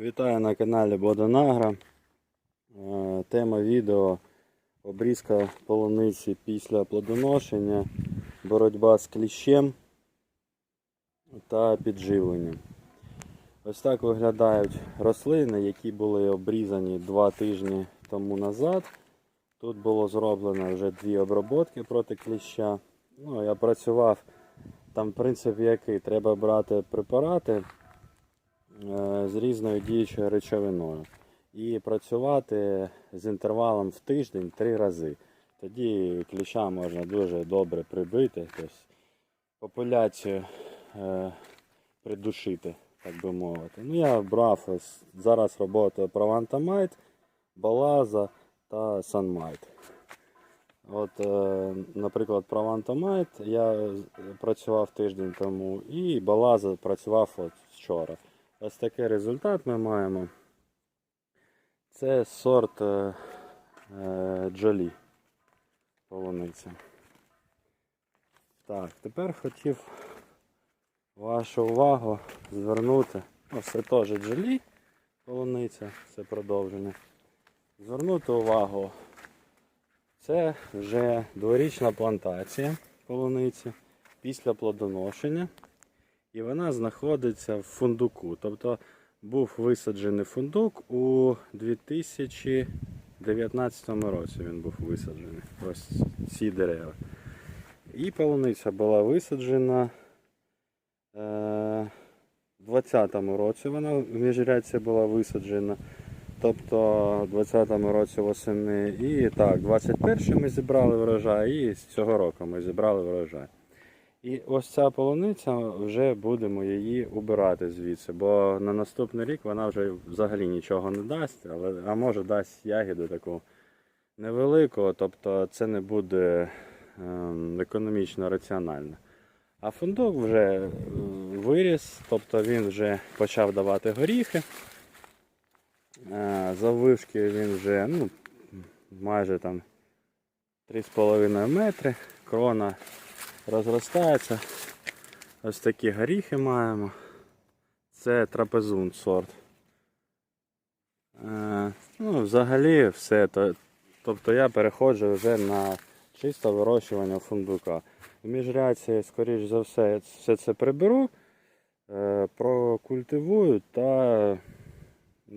Вітаю на каналі Бодонагра. Е, Тема відео обрізка полуниці після плодоношення, боротьба з кліщем та підживленням. Ось так виглядають рослини, які були обрізані два тижні тому назад. Тут було зроблено вже дві обробки проти кліща. Ну, я працював там принцип який? Треба брати препарати з різною діючою речовиною і працювати з інтервалом в тиждень три рази. Тоді кліща можна дуже добре прибити, тобто популяцію е, придушити, так би мовити. Ну, я брав зараз роботу Провантамайт, Балаза та Санмайт. От, е, наприклад, Провантомайт я працював тиждень тому і Балаза працював от вчора. Ось такий результат ми маємо. Це сорт е, е, Джолі полуниця. Так, тепер хотів вашу увагу звернути. Ну, це теж Джолі полуниця, це продовження. Звернути увагу це вже дворічна плантація полуниці після плодоношення. І вона знаходиться в фундуку. Тобто був висаджений фундук у 2019 році він був висаджений. Ось ці дерева. І полуниця була висаджена е, в 2020 році. Вона в міжрядці була висаджена. Тобто в 20-му році восени. І так, 21 ми зібрали врожай, і з цього року ми зібрали врожай. І ось ця полуниця вже будемо її убирати звідси, бо на наступний рік вона вже взагалі нічого не дасть, але, а може дасть ягіду таку невелику, тобто це не буде ем, економічно раціонально. А фундук вже е, виріс, тобто він вже почав давати горіхи. Е, Заввишки він вже ну, майже там 3,5 метри. Крона розростається. Ось такі горіхи маємо. Це трапезун сорт. Е, Ну, взагалі все. То- Тобто я переходжу вже на чисто вирощування фундука. В міжрядці, скоріш за все, все це приберу, е, прокультивую та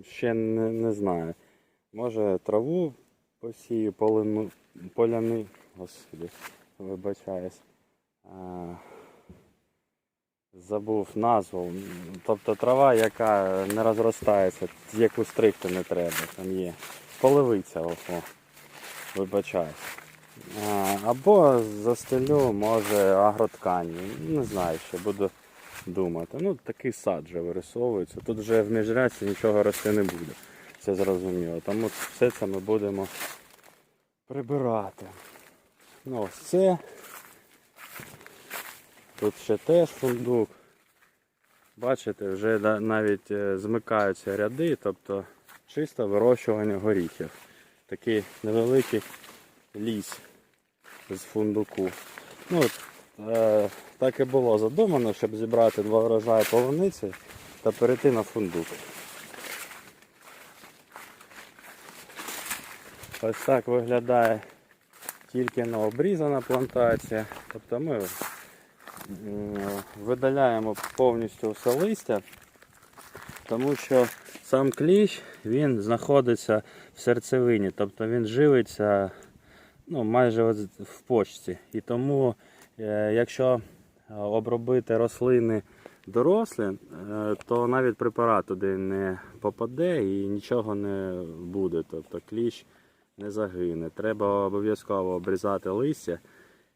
ще не, не знаю. Може траву посію, поляни, господи, вибачаюсь. А, забув назву. Тобто трава, яка не розростається, яку стригти не треба, там є. О, вибачаюсь. Або застелю, може, агроткані. Не знаю, ще буду думати. Ну, такий сад вже вирисовується. Тут вже в міжрядці нічого рости не буде. Це зрозуміло. Тому все це ми будемо прибирати. Ну, ось це. Тут ще теж фундук. Бачите, вже навіть е, змикаються ряди, тобто чисто вирощування горіхів. Такий невеликий ліс з фундуку. Ну, е, так і було задумано, щоб зібрати два врожаї полуниці та перейти на фундук. Ось так виглядає тільки на обрізана плантація. Тобто ми видаляємо повністю все листя, тому що сам кліщ він знаходиться в серцевині, тобто він живиться ну, майже в почці. І тому, е, якщо е, обробити рослини дорослі, е, то навіть препарат туди не попаде і нічого не буде. Тобто кліщ не загине. Треба обов'язково обрізати листя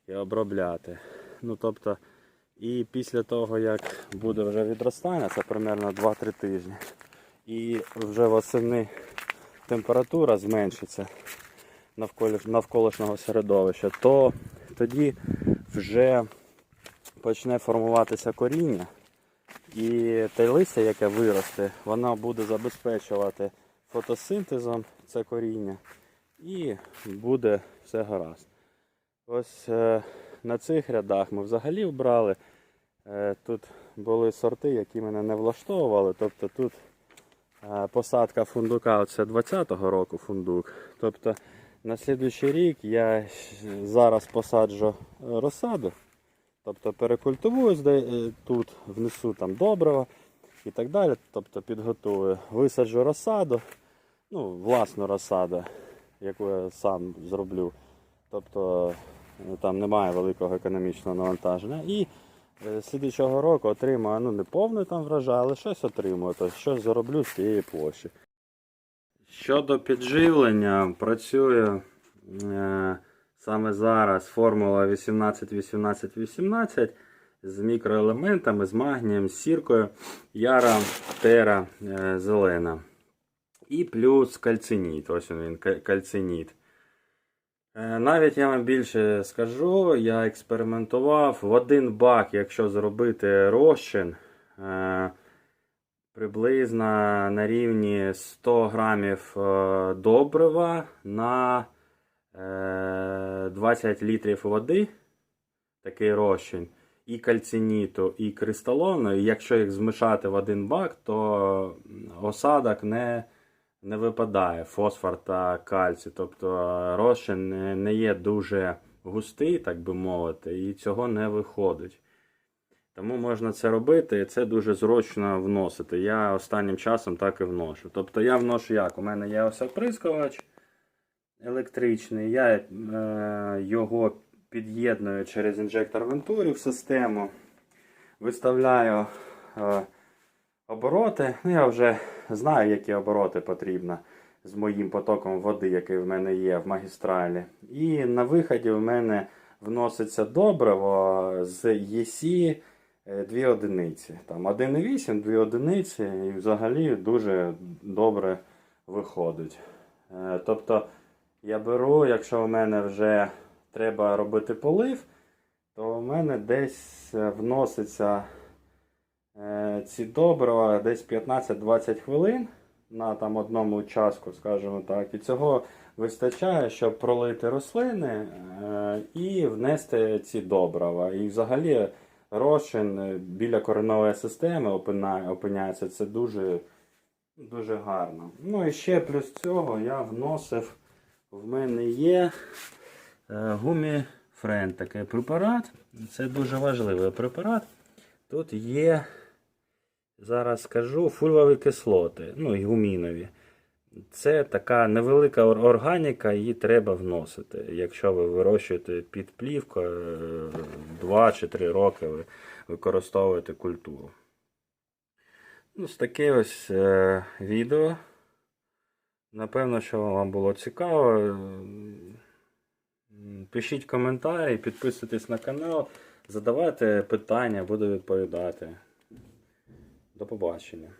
і обробляти. Ну, тобто, і після того, як буде вже відростання, це приблизно 2-3 тижні, і вже восени температура зменшиться навколишнього середовища, то тоді вже почне формуватися коріння. І те листя, яке виросте, воно буде забезпечувати фотосинтезом це коріння і буде все гаразд. Ось е, на цих рядах ми взагалі вбрали. Е, тут були сорти, які мене не влаштовували. Тобто тут Е, Посадка фундука це 20-го року фундук. Тобто на слідуючий рік я зараз посаджу е, розсаду. Тобто перекультивую тут, внесу там добрива і так далі. Тобто підготую. Висаджу розсаду, ну, власну розсаду, яку я сам зроблю. Тобто там немає великого економічного навантаження. І е, слідуючого року отримаю ну, не повний там врожай, але щось отримую, тобто щось зароблю з цієї площі. Щодо підживлення, працює е, саме зараз формула 18-18-18 з мікроелементами, з магнієм, з сіркою, яра, тера, е, зелена. І плюс кальциніт. Ось він, ка- кальциніт. Е, Навіть я вам більше скажу, я експериментував в один бак, якщо зробити розчин, е, приблизно на рівні 100 грамів е, добрива на е, 20 літрів води, такий розчин, і кальциніту, і кристалону. Якщо їх змішати в один бак, то осадок не не випадає фосфор та кальцій. Тобто е, розчин не- є дуже густий, так би мовити, і цього не виходить. Тому можна це робити, і це дуже зручно вносити. Я останнім часом так і вношу. Тобто я вношу як? У мене є ось електричний, я е, його під'єдную через інжектор Venturi в систему, виставляю е, обороти. Ну, я вже знаю, які обороти потрібно з моїм потоком води, який в мене є в магістралі. І на виході в мене вноситься добриво з ЄСі 2 одиниці. Там 1,8, 2 одиниці, і взагалі дуже добре виходить. Е, Тобто я беру, якщо в мене вже треба робити полив, то в мене десь е, вноситься е, ці добрива десь 15-20 хвилин на там одному участку, скажімо так. І цього вистачає, щоб пролити рослини е, і внести ці добрива. І взагалі розчин е, біля коренової системи опиняється. Це дуже, дуже гарно. Ну і ще плюс цього я вносив. В мене є е, гуміфрен такий препарат. Це дуже важливий препарат. Тут є, зараз скажу, фульвові кислоти, ну і гумінові. Це така невелика органіка, її треба вносити. Якщо ви вирощуєте під плівкою 2 чи 3 роки ви використовуєте культуру. Ну, Ось таке ось е, відео. Напевно, що вам було цікаво. Пишіть коментарі, підписуйтесь на канал, задавайте питання, буду відповідати. До побачення.